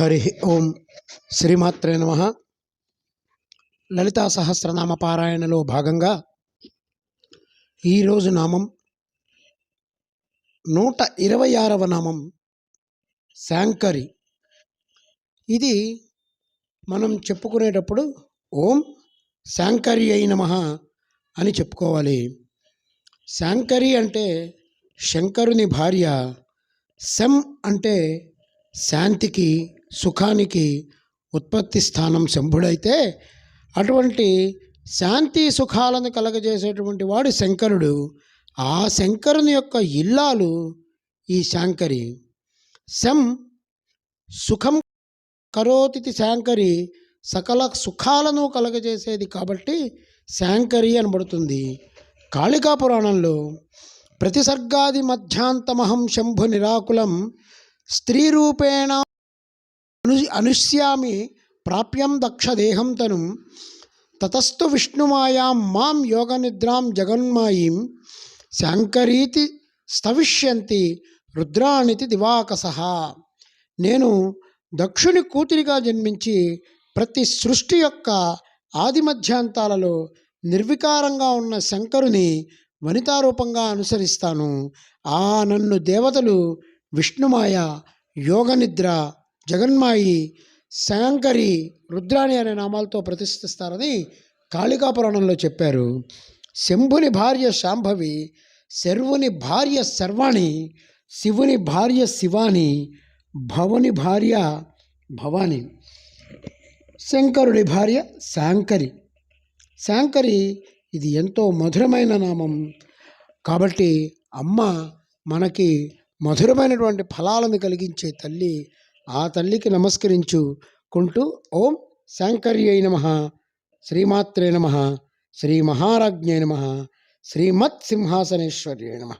హరి ఓం శ్రీమాత్రే నమ. లలితా సహస్రనామ పారాయణలో భాగంగా ఈరోజు నామం నూట ఇరవై ఆరవ నామం శాంకరి. ఇది మనం చెప్పుకునేటప్పుడు ఓం శాంకరి అయి నమ అని చెప్పుకోవాలి. శాంకరి అంటే శంకరుని భార్య శం అంటే శాంతికి సుఖానికి ఉత్పత్తి స్థానం శంభుడైతే అటువంటి శాంతి సుఖాలను కలగజేసేటువంటి వాడు శంకరుడు. ఆ శంకరుని యొక్క ఇల్లాలు ఈ శాంకరి. శం సుఖం కరోతితి శాంకరి సకల సుఖాలను కలగజేసేది కాబట్టి శాంకరి అనబడుతుంది. కాళికా పురాణంలో ప్రతిసర్గాది మధ్యాంతమహం శంభు నిరాకులం స్త్రీ రూపేణ అను అనుష్యామి ప్రాప్యం దక్షదేహం తను. తతస్థు విష్ణుమాయాం మాం యోగనిద్రాం జగన్మాయీం. శాంకరీతి స్తవిష్యంతి రుద్రాణితి దివాకస. నేను దక్షుని కూతురిగా జన్మించి ప్రతి సృష్టి యొక్క ఆది మధ్యాంతాలలో నిర్వికారంగా ఉన్న శంకరుని వనితారూపంగా అనుసరిస్తాను. ఆ నన్ను దేవతలు విష్ణుమాయ యోగనిద్ర జగన్మాయి శాంకరి రుద్రాణి అనే నామాలతో ప్రతిష్ఠిస్తారని కాళికా పురాణంలో చెప్పారు. శంభుని భార్య శాంభవి శర్వుని భార్య శర్వాణి శివుని భార్య శివాని భవుని భార్య భవాని శంకరుడి భార్య శాంకరి. శాంకరి ఇది ఎంతో మధురమైన నామం. కాబట్టి అమ్మ మనకి మధురమైనటువంటి ఫలాలను కలిగించే తల్లి ఆ తల్లికి నమస్కరించుకుంటూ ఓం శాంకర్యై నమ శ్రీమాత్రే నమ శ్రీ మహారాజ్ఞే నమ శ్రీమత్ సింహాసనేశ్వర్యే నమ.